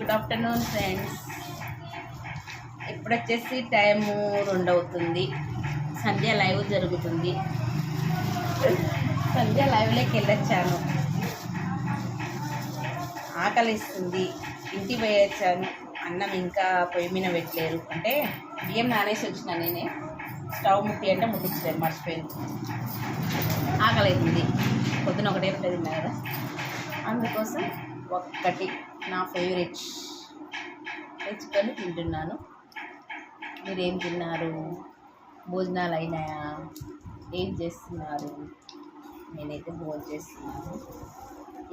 Good afternoon friends ఇప్పుడు వచ్చేసి time రెండు అవుతుంది సంధ్య లైవ్ జరుగుతుంది. సంధ్య లైవ్లోకి వెళ్ళొచ్చాను. ఆకలిస్తుంది. ఇంటి పోయొచ్చాను. అన్నం ఇంకా పొయ్యి మీద పెట్టలేరు. అంటే బియ్యం నానేసి వచ్చిన నేనే. స్టవ్ ముట్టి అంటే ముట్టించలేదు మర్చిపోయింది ఆకలి అవుతుంది పొద్దున ఒకటే ఉంటుంది తిన్నా కదా. అందుకోసం ఒక్కటి నా ఫేవరెట్ తెచ్చుకొని తింటున్నాను. మీరేం తిన్నారు? భోజనాలు అయినాయా ఏం చేస్తున్నారు? నేనైతే భోజనం చేస్తున్నాను.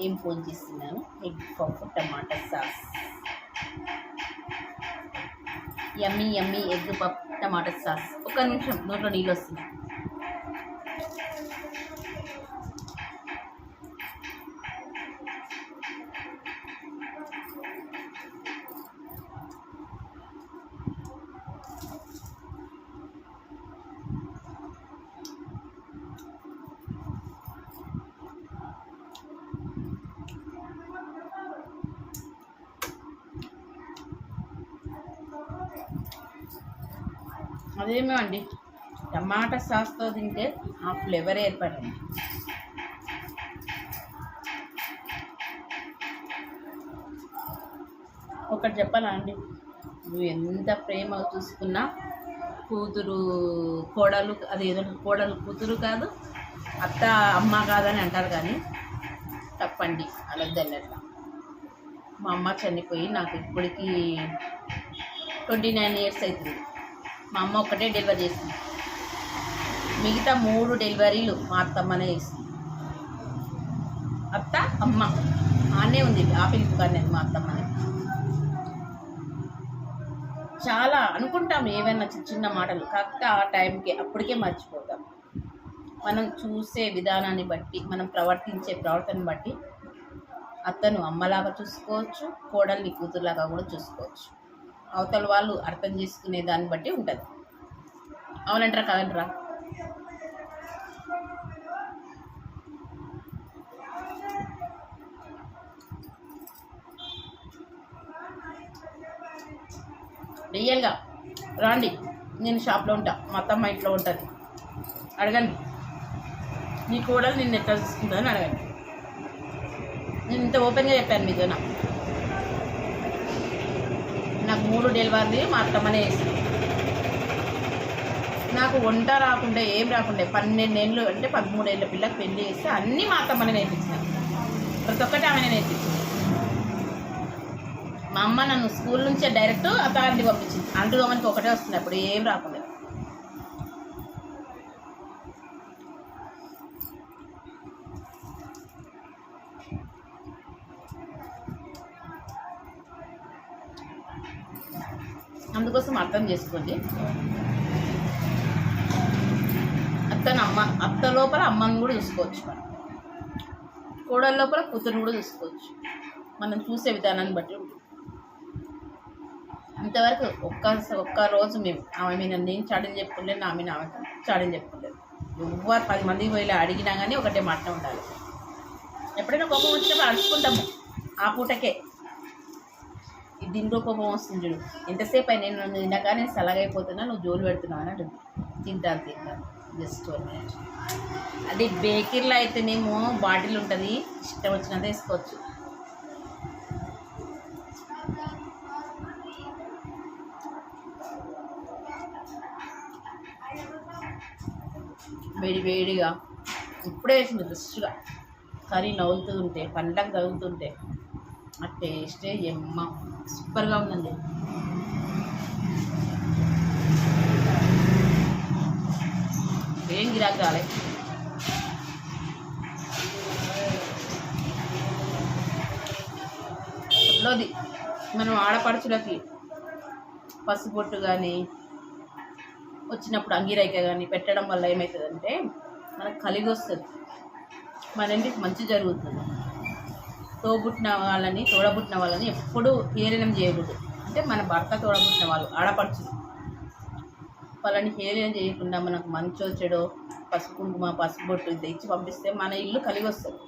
ఏం ఫోన్ చేస్తున్నాను? ఎగ్ పప్పు tomato sauce. Yummy yummy egg పప్పు టమాటా సాస్. ఒక నిమిషం నోట్లో నీళ్ళు వస్తున్నాయి. అదేమో అండి టమాటా సాస్తో తింటే ఆ ఫ్లేవర్ ఏర్పడింది. ఒకటి చెప్పాలా అండి? నువ్వు ఎంత ప్రేమ చూసుకున్నా కూతురు కోడలు అది ఏదో కోడలు కూతురు కాదు అత్త అమ్మ కాదని అంటారు కానీ తప్పండి అలద్దన్నట్ల మా అమ్మ చనిపోయి నాకు ఇప్పటికీ ట్వంటీ నైన్ ఇయర్స్ అవుతుంది. మా అమ్మ ఒక్కటే డెలివరీ చేసింది. మిగతా మూడు డెలివరీలు మా అత్తమ్మనే చేసింది. అత్త అమ్మ ఆనే ఉంది ఆపిల్ కానీ మా అత్తమ్మనే. చాలా అనుకుంటాం ఏవైనా చిన్న చిన్న మాటలు కాకపోతే ఆ టైంకి అప్పటికే మర్చిపోతాం. మనం చూసే విధానాన్ని బట్టి మనం ప్రవర్తించే ప్రవర్తన బట్టి అత్తను అమ్మలాగా చూసుకోవచ్చు కోడల్ని కూతురులాగా కూడా చూసుకోవచ్చు. అవతల వాళ్ళు అర్థం చేసుకునే దాన్ని బట్టి ఉంటుంది. అవునంటారా కదంటారా? రియల్గా రాండి నేను షాప్లో ఉంటా మా అత్తమ్మ ఇంట్లో ఉంటుంది. అడగండి. నీ కూడా నిన్ను ఎట్లా చూసుకుంటుందని అడగండి. నేను ఇంత ఓపెన్గా చెప్పాను మీతో నాకు మూడు డెలివరీ మా అత్తమ్మనే చేసింది నాకు వంట రాకుండా ఏం రాకుండా పన్నెండేళ్ళు అంటే పదమూడేళ్ళ పిల్లకి పెళ్ళి చేస్తే అన్నీ మా అత్తమ్మనే నేర్పించాను. ప్రతి ఒక్కటి ఆమెనే నేర్పించింది మా అమ్మ నన్ను స్కూల్ నుంచే డైరెక్ట్ అథారిటీ పంపించింది. అంటు ఒకటే వస్తుంది అప్పుడు ఏం రాకుండా. అందుకోసం అర్థం చేసుకోండి. అత్తను అమ్మ అత్త లోపల అమ్మని కూడా చూసుకోవచ్చు మనం. కోడల లోపల కూతురు కూడా చూసుకోవచ్చు. మనం చూసే విధానాన్ని బట్టి ఉంటుంది. ఇంతవరకు ఒక్క ఒక్క రోజు మేము ఆమె మీద నేను చాడని చెప్పుకోలేదు నా మీద ఆమె చాడని చెప్పుకోలేదు. ఎవ్వరు పది మందికి పోయి అడిగినా కానీ ఒకటే మాట ఉండాలి. ఎప్పుడైనా కోపం వచ్చినప్పుడు అడుచుకుంటాము ఆ పూటకే. ఈ రూపం కోపం వస్తుంది చూడు. ఎంతసేపు అయినా నేను తిన్నాక నేను సలగైపోతున్నా నువ్వు జోలు పెడుతున్నావు అని అంటుంది. తింటాను తింటాను జస్ట్ వన్ మినిట్ అది బేకరీలో అయితేనేమో బాటిల్ ఉంటుంది. ఇష్టం వచ్చినంత వేసుకోవచ్చు. వేడి వేడిగా. ఇప్పుడే వేసింది ఫ్రెష్గా కర్రీ నవ్వుతూ ఉంటే పంటకు తగులుతుంటే ఆ టేస్టే ఎమ్మ. సూపర్గా ఉందండి. ఏం గిరాకు రాలే. లోది మనం ఆడపడుచులకి పసుపొట్టు కానీ వచ్చినప్పుడు అంగిరైక కానీ పెట్టడం వల్ల ఏమవుతుందంటే మనకు కలిగి వస్తుంది మన ఇంటికి మంచి జరుగుతుంది. తోబుట్టిన వాళ్ళని తోడబుట్టిన వాళ్ళని ఎప్పుడూ హేళనం చేయకూడదు. అంటే మన భర్త తోడబుట్టిన వాళ్ళు ఆడపడుచులు. వాళ్ళని హేళన చేయకుండా మనకు మంచో చెడో పసుపు కుంకుమ పసుపు బొట్టు ఇది ఇచ్చి పంపిస్తే మన ఇల్లు కలిగి వస్తుంది.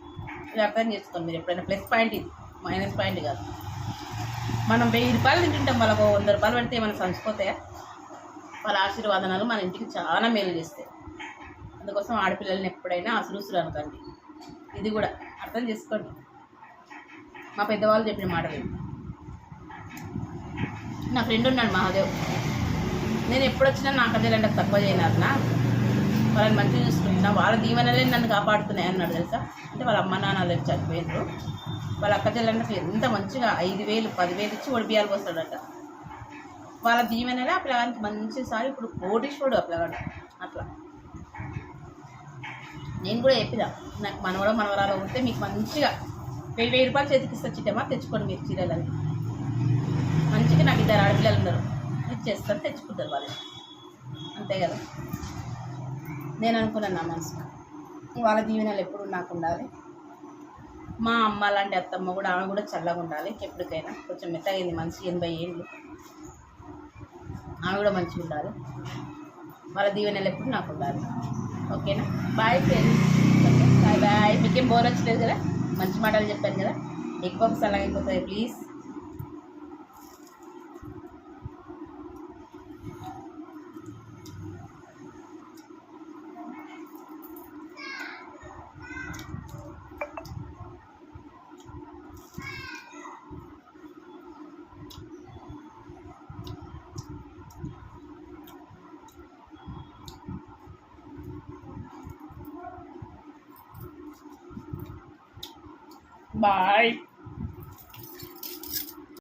ఇది అర్థం చేసుకోండి మీరు ఎప్పుడైనా. ప్లస్ పాయింట్ ఇది మైనస్ పాయింట్ కాదు. మనం వెయ్యి రూపాయలు తింటుంటాం వాళ్ళకు వంద రూపాయలు పెడితే మనం సంచిపోతాయా వాళ్ళ ఆశీర్వాదనాలు మన ఇంటికి చాలా మేలు చేస్తాయి. అందుకోసం ఆడపిల్లల్ని ఎప్పుడైనా అసురుసులు అనకండి. ఇది కూడా అర్థం చేసుకోండి. మా పెద్దవాళ్ళు చెప్పిన మాటలు నా ఫ్రెండ్ ఉన్నాడు మహాదేవ్. నేను ఎప్పుడు వచ్చినా నా అంటే తక్కువ చేయనారనా వాళ్ళని మంచిగా చూసుకుంటున్నా. వాళ్ళ దీవెనలే నన్ను కాపాడుతున్నాయి అన్నాడు తెలుసా? అంటే వాళ్ళ అమ్మ నాన్నలు చనిపోయినారు వాళ్ళ అక్క చెల్లెళ్ళకి ఎంత మంచిగా ఐదు వేలు పదివేలు ఇచ్చి ఒడిపియాలకు వస్తాడట. వాళ్ళ దీవెనలే ఆ పిల్లగానికి మంచి సారి. ఇప్పుడు కోటీశ్వరుడు ఆ పిల్లగాడు అట్లా. నేను కూడా చెప్పిదా నాకు మనవడ మనవరాలు ఉంటే మీకు మంచిగా వెయ్యి వెయ్యి రూపాయలు చేతికి ఇస్తా చిట్టమా తెచ్చుకోండి మీరు చీరలని. మంచిగా నాకు ఇద్దరు ఆడపిల్లలు ఉన్నారు. ఇచ్చేస్తాను తెచ్చుకుంటారు వాళ్ళు. అంతే కదా? నేను అనుకున్నాను నా మనసులో వాళ్ళ దీవెనలు ఎప్పుడు నాకు ఉండాలి. మా అమ్మ లాంటి అత్తమ్మ కూడా ఆమె కూడా చల్లగా ఉండాలి ఎప్పటికైనా. కొంచెం మెత్తగైంది మనిషి ఎనభై ఏళ్ళు. ఆమె కూడా మంచిగా ఉండాలి. వాళ్ళ దీవెనలు ఎప్పుడు నాకు ఉండాలి. ఓకేనా? బాయ్ ఫ్రెండ్స్ బాయ్ బాయ్ మీకేం బోర్ వచ్చలేదు కదా? మంచి మాటలు చెప్పాను కదా. ఎక్కువ చల్లగా అయిపోతుంది ప్లీజ్ బాయ్